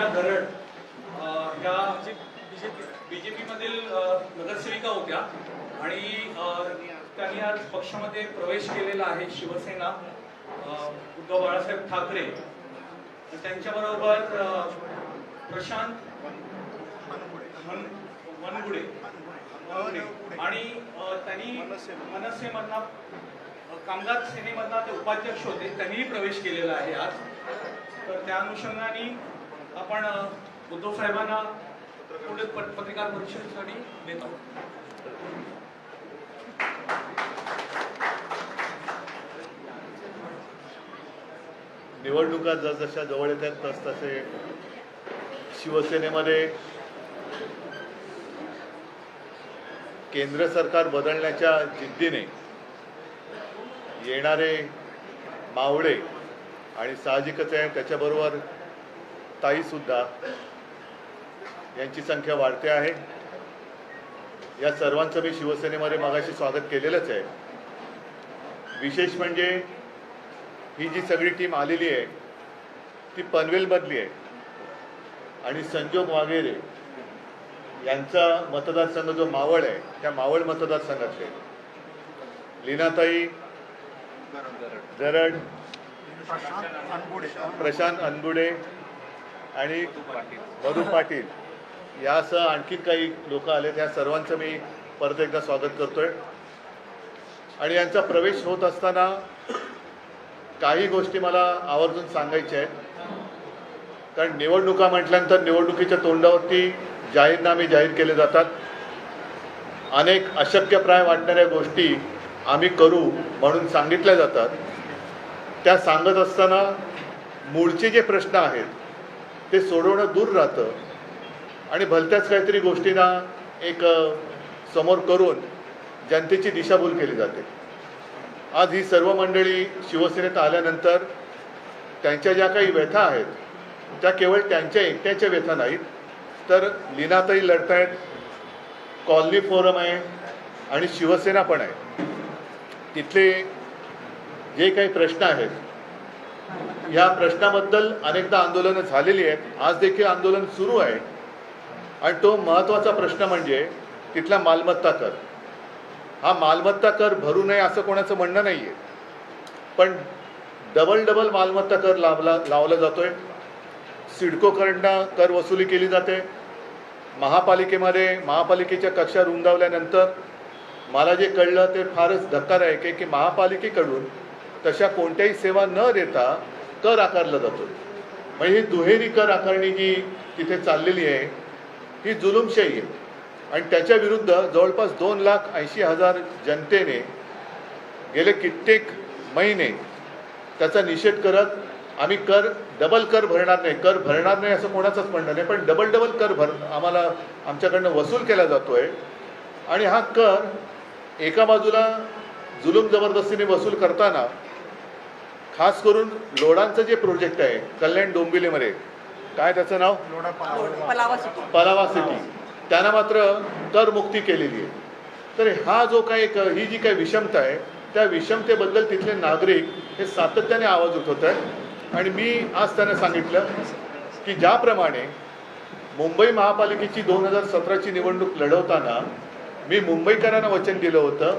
मीना दरड अ, या बीजेपी मधील नगरसेविका होत्या आणि त्यांनी आज पक्षामध्ये प्रवेश केलेला आहे शिवसेना उद्धव बाळासाहेब ठाकरे. त्यांच्याबरोबर बरोबर प्रशांत मन- मनगुडे. आणि त्यांनी मनसेमधना कामगार सेनेमधना ते उपाध्यक्ष होते त्यांनीही प्रवेश केलेला आहे आज. तर त्या अनुषंगाने आपण उद्धव साहेबांना पुढे पत्रकार परिषदेसाठी देतो. निवडणुका जसजशा जवळ येतात तस तसतसे शिवसेनेमध्ये केंद्र सरकार बदलण्याच्या जिद्दीने येणारे मावळे आणि साहजिकच आहे त्याच्याबरोबर ताईसुद्धा यांची संख्या वाढते आहे. या सर्वांचं मी शिवसेनेमध्ये मागाशी स्वागत केलेलंच आहे. विशेष म्हणजे ही जी सगळी टीम आलेली आहे ती पनवेलमधली आहे. आणि संजोग वागेरे यांचा मतदारसंघ जो मावळ आहे त्या मावळ मतदारसंघातले लीनाताई दरड प्रशांत अनबुडे आणि मधु पाटील यासह आणखी काही लोक आले त्या सर्वांचं मी परत एकदा स्वागत करतोय. आणि यांचा प्रवेश होत असताना काही गोष्टी मला आवर्जून सांगायच्या आहेत. कारण निवडणुका म्हटल्यानंतर निवडणुकीच्या तोंडावरती जाहीरनामे जाहीर केले जातात. अनेक अशक्यप्राय वाटणाऱ्या गोष्टी आम्ही करू म्हणून सांगितल्या जातात. त्या सांगत असताना मूळचे जे प्रश्न आहेत ते सोडवणं दूर राहतं. आणि भलत्याच काहीतरी गोष्टींना एक समोर करून जनतेची दिशाभूल केली जाते. आज ही सर्व मंडळी शिवसेनेत आल्यानंतर त्यांच्या ज्या काही व्यथा आहेत त्या केवळ त्यांच्या एकट्याच्या व्यथा नाहीत तर लिनातही लढतायत कॉलनी फोरम आहे आणि शिवसेना पण आहे. तिथले जे काही प्रश्न आहेत या प्रश्नाबद्दल अनेकदा आंदोलनं झालेली आहेत. आज देखील आंदोलन सुरू आहे. आणि तो महत्त्वाचा प्रश्न म्हणजे तिथला मालमत्ता कर. हा मालमत्ता कर भरू नये असं कोणाचं म्हणणं नाही आहे पण डबल डबल मालमत्ता कर लावला लावला जातोय. सिडकोकडनं कर वसुली केली जाते. महापालिकेमध्ये महापालिकेच्या कक्षा रुंदावल्यानंतर मला जे कळलं ते फारच धक्कादायक आहे की महापालिकेकडून तशा कोणत्याही सेवा न देता कर आकारला जातो. म्हणजे ही दुहेरी कर आकारणी जी तिथे चाललेली आहे ही जुलुमशाही आहे. आणि त्याच्या विरुद्ध जवळपास दोन लाख ऐंशी हजार जनतेने गेले कित्येक महिने त्याचा निषेध करत आम्ही कर डबल कर भरणार नाही. कर भरणार नाही असं कोणाचंच म्हणणं नाही पण डबल डबल कर भर आम्हाला आमच्याकडनं वसूल केला जातोय. आणि हा कर एका बाजूला जुलूम जबरदस्तीने वसूल करताना खास करून लोडांचं जे प्रोजेक्ट आहे कल्याण डोंबिवलीमध्ये काय त्याचं नाव? पलावा. सिटी. पलावा सिटी. त्यांना मात्र करमुक्ती केलेली आहे. तर हा जो काही एक ही जी काही विषमता आहे त्या विषमतेबद्दल तिथले नागरिक हे सातत्याने आवाज उठवत आहेत. आणि मी आज त्यांना सांगितलं की ज्याप्रमाणे मुंबई महापालिकेची दोन हजार सतराची निवडणूक लढवताना मी मुंबईकरांना वचन दिलं होतं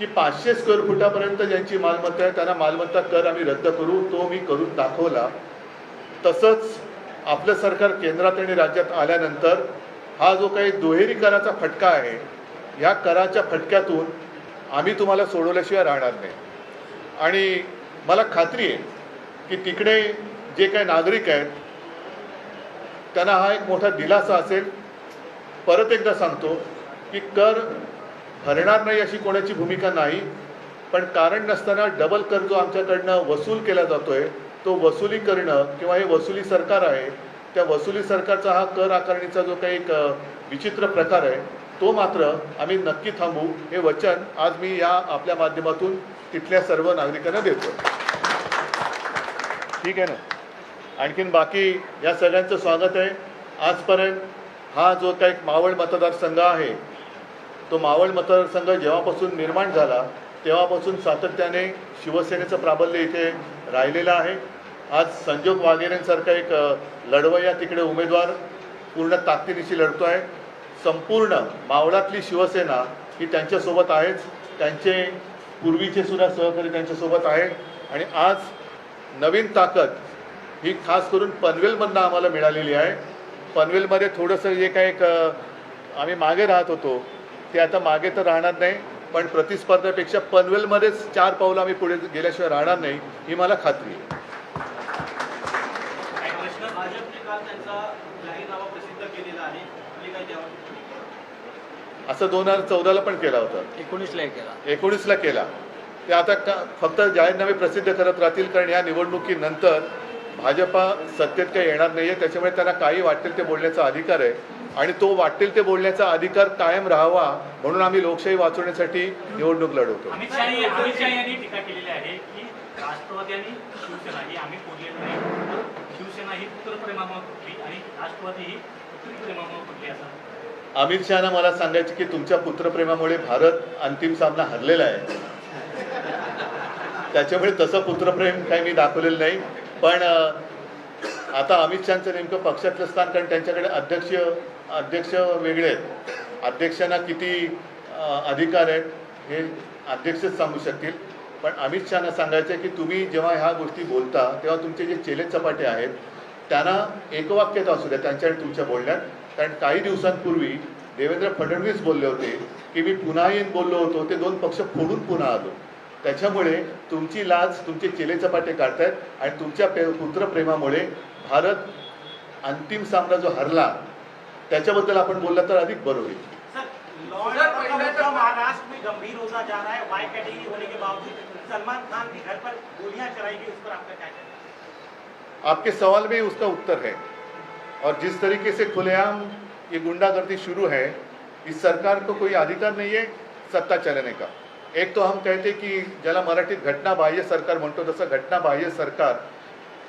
की पाचशे स्क्वेअर फुटापर्यंत ज्यांची मालमत्ता आहे त्यांना मालमत्ता कर आम्ही रद्द करू तो मी करून दाखवला. तसंच आपलं सरकार केंद्रात आणि राज्यात आल्यानंतर हा जो काही दुहेरी कराचा फटका आहे या कराच्या फटक्यातून आम्ही तुम्हाला सोडवल्याशिवाय राहणार नाही. आणि मला खात्री आहे की तिकडे जे काही नागरिक आहेत त्यांना हा एक मोठा दिलासा असेल. परत एकदा सांगतो की कर भरणार नाही अशी कोणाची भूमिका नाही. पण कारण नसताना डबल कर जो आमच्याकडनं वसूल केला जातोय तो वसुली करणं किंवा हे वसुली सरकार आहे त्या वसुली सरकारचा हा कर आकारणीचा जो काही एक विचित्र प्रकार आहे तो मात्र आम्ही नक्की थांबू. हे वचन आज मी या आपल्या माध्यमातून तिथल्या सर्व नागरिकांना देतो ठीक आहे ना? आणखीन बाकी या सगळ्यांचं स्वागत आहे. आजपर्यंत हा जो काही मावळ मतदारसंघ आहे तो मावळ मतदारसंघ जेव्हापासून निर्माण झाला तेव्हापासून सातत्याने शिवसेनेचं प्राबल्य इथे राहिलेलं आहे. आज संजोग वाघेरेंसारखा एक लढवय्या तिकडे उमेदवार पूर्ण ताकदीनिशी लढतो आहे. संपूर्ण मावळातली शिवसेना ही त्यांच्यासोबत आहेच. त्यांचे पूर्वीचे सुद्धा सहकारी त्यांच्यासोबत आहे आणि आज नवीन ताकद ही खास करून पनवेलमधनं आम्हाला मिळालेली आहे. पनवेलमध्ये थोडंसं जे काय एक आम्ही मागे राहत होतो ते आता मागे तर राहणार नाही पण प्रतिस्पर्ध्यापेक्षा पनवेलमध्येच चार पावलं आम्ही पुढे गेल्याशिवाय राहणार नाही ही मला खात्री आहे. असं दोन हजार चौदाला पण केला होता. एकोणीसला एक केला. एकोणीसला केला. ते आता का फक्त जाहीरनामे प्रसिद्ध करत राहतील कारण या निवडणुकीनंतर भाजपा सत्तेत काही येणार नाही आहे त्याच्यामुळे त्यांना काही वाटेल ते बोलण्याचा अधिकार आहे. आणि तो वाटेल ते बोलण्याचा अधिकार कायम राहावा म्हणून आम्ही लोकशाही वाचवण्यासाठी निवडणूक लढवतो. अमित शाह शहाना मला सांगायचे की तुमच्या पुत्रप्रेमामुळे भारत अंतिम सामना हरलेला आहे. त्याच्यामुळे तसं पुत्रप्रेम काही मी दाखवलेलं नाही पण आता अमित शहाचं नेमकं पक्षातलं स्थान कारण त्यांच्याकडे अध्यक्ष अध्यक्ष वेगळे आहेत. अध्यक्षांना किती अधिकार आहेत हे अध्यक्षच सांगू शकतील. पण अमित शहाना सांगायचं आहे की तुम्ही जेव्हा ह्या गोष्टी बोलता तेव्हा तुमचे जे चेले चपाटे आहेत त्यांना एकवाक्यत असू द्या त्यांच्या तुमच्या बोलण्यात. कारण काही दिवसांपूर्वी देवेंद्र फडणवीस बोलले होते की मी पुन्हा येऊन बोललो होतो ते दोन पक्ष फोडून पुन्हा आलो. त्याच्यामुळे तुमची लाज तुमचे चेलेचपाटे काढतायत आणि तुमच्या पे पुत्रप्रेमामुळे भारत अंतिम सामना जो हरला त्याच्याबद्दल आपण बोलला तर अधिक बरं होईल. सर लॉ एंड ऑर्डर का मुद्दा महाराष्ट्र में गंभीर होता जा रहा है वाई कैटेगरी होने के बावजूद सलमान खान के घर पर गोलियां चलाई गई उस पर आपका क्या कहना है? आपके सवाल में ही उसका उत्तर है। और जिस तरीके से खुलेआम ये गुंडागर्दी शुरू है इस सरकार को कोई अधिकार नहीं है सत्ता चलाने का। एक तो हम कहते कि ज्याला घटना बाह्य सरकार म्हणतो घटना बाह्य सरकार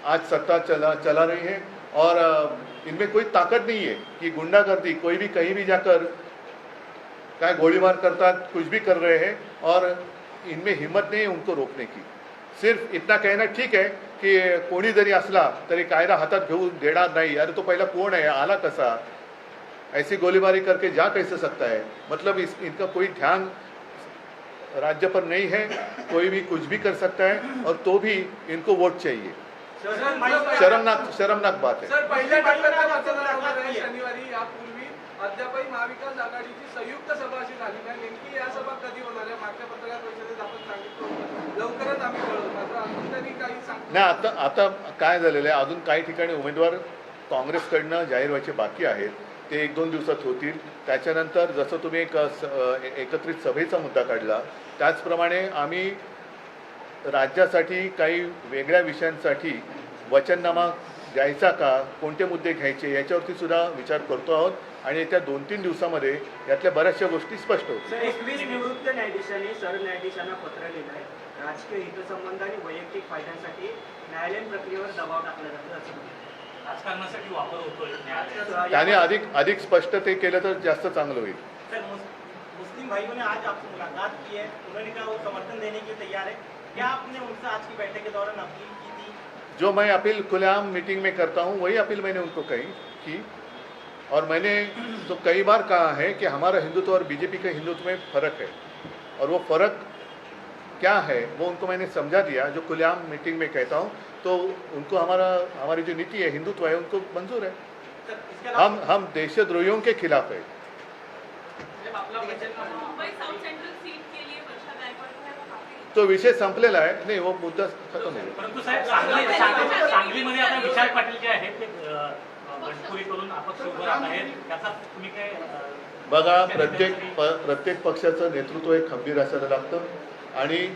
आज सत्ता चला चला रही है और इनमें कोई ताकत नहीं है कि गुंडागर्दी कोई भी कहीं भी जाकर क्या गोलीबार करता, कुछ भी कर रहे हैं और इनमें हिम्मत नहीं है उनको रोकने की। सिर्फ़ इतना कहना ठीक है की कोणी जरी असला तरी कायदा हातात घेऊन देणार नाही, अरे तो पहिला कोण आहे, आला कसा? ऐसी गोलीबारी करके जा कैसे सकता है? मतलब इस, इनका कोई ध्यान राज्य पर नहीं है कोई भी कुछ भी कर सकता है और तो भी इनको वोट चाहिए। शर्मनाक शर्मनाक बात है। सर पहिल्या टप्प्यात मतदान होणार आहे शनिवारी यापूर्वी अद्यापही महाविकास आघाडीची संयुक्त सभा अशी झाली. नाही नेमकी या सभा कधी होणार आहे? मागच्या पत्रकार परिषदेत आपण सांगितलं होतं. लवकरच आम्ही कळवू. मात्र अजून तरी काही सांग नाही आता आता काय झालेलं आहे? अजून काही ठिकाणी उमेदवार काँग्रेसकडनं जाहीर व्हायचे बाकी आहेत. ते एक दोन दिवसात होतील. त्याच्यानंतर जसं तुम्ही एक स- एकत्रित सभेचा मुद्दा काढला त्याचप्रमाणे आम्ही राज्यासाठी काही वेगळ्या विषयांसाठी वचननामा द्यायचा का कोणते मुद्दे घ्यायचे याच्यावरती सुद्धा विचार करतो आहोत. आणि येत्या दोन तीन दिवसामध्ये यातल्या बऱ्याचशा गोष्टी स्पष्ट होतील. एकवीस निवृत्त न्यायाधीशांनी सरन्यायाधीशांना पत्र राजकीय हितसंबंध आणि वैयक्तिक फायद्यांसाठी न्यायालयीन प्रक्रियेवर दबाव टाकला जातो असं राजकारणासाठी वापर होतोय त्याने अधिक अधिक स्पष्ट ते केलं तर जास्त चांगलं होईल. मुस्लिम भाइयों ने आज आपसे मुलाकात की है उन्होंने कहा वो समर्थन देने के लिए तैयार है। क्या आपने उनसे आज की बैठक के दौरान अपील की थी? जो मैं अपील खुलेआम मीटिंग में करता हूँ वही अपील मैंने उनको कही की और मैंने तो कई बार कहा है कि हमारा हिंदुत्व और बीजेपी का हिंदुत्व में फ़र्क है। और वो फ़र्क क्या है वो उनको मैंने समझा दिया जो खुलेआम मीटिंग में कहता हूँ। तो उनको हमारा हमारी जो नीति है हिंदुत्व है उनको मंजूर है। हम हम देशद्रोहियों के खिलाफ है। तो विषय संपलेला आहे नाही वो मुद्दा खतम हो गया। परंतु साहेब सांगली सांगली- सांगलीमध्ये आता विशाल पाटील जे आहेत ते अ, अ, बंडखोरी करून अपक्ष उभं राहत आहेत. त्याचा तुम्ही काय अ, बघा प्रत्येक प्रत्येक पक्षाचं नेतृत्व हे खंबीर असायला लागतं. आणि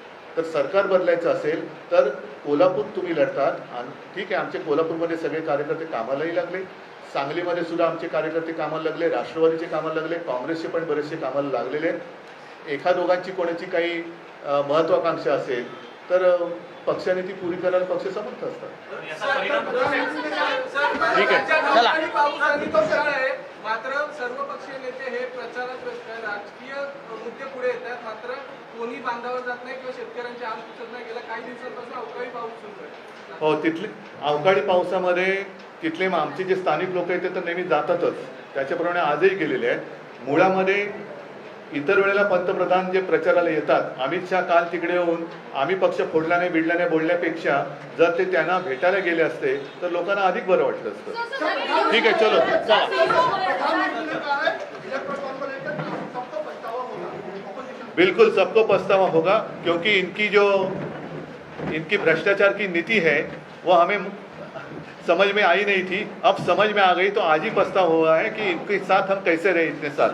तर सरकार बदलायचं असेल तर कोल्हापूर तुम्ही लढतात. आणि ठीक आहे आमचे कोल्हापूरमध्ये सगळे कार्यकर्ते कामालाही लागले. सांगलीमध्ये सुद्धा आमचे कार्यकर्ते कामाला लागले राष्ट्रवादीचे कामाला लागले काँग्रेसचे पण बरेचसे कामाला लागलेले आहेत. एका दोघांची कोणाची काही महत्वाकांक्षा असेल तर पक्षाने ती पुरी करायला पक्ष समर्थ असतात. ठीक आहे, मात्र सर्व पक्षीय नेते हे प्रचारात राजकीय मुद्दे पुढे येतात मात्र कोणी बांधावर जात नाही किंवा नाही गेल्या काही दिवसांपासून अवकाळी पाऊस सुरू आहे हो तिथले अवकाळी पावसामध्ये तिथले मग आमचे जे स्थानिक लोक आहेत ते तर नेहमी जातातच त्याच्याप्रमाणे आजही गेलेले आहेत मुळामध्ये इतर वेळेला पंतप्रधान जे प्रचाराला येतात अमित शहा काल तिकडे येऊन आम्ही पक्ष फोडल्याने बिडल्याने बोलण्यापेक्षा जर ते त्यांना भेटायला गेले असते तर लोकांना अधिक बरं वाटलं असतं ठीक आहे चलो चला बिल्कुल सबको पछतावा होगा, क्योंकि इनकी जो, इनकी भ्रष्टाचार की नीति है, वो हमें समझ में आई नहीं थी। अब समझ में आ गई तो आज ही पछतावा हुआ है कि इनके साथ हम कैसे रहे इतने साथ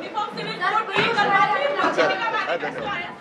अच्छा, हाँ, धन्यवाद।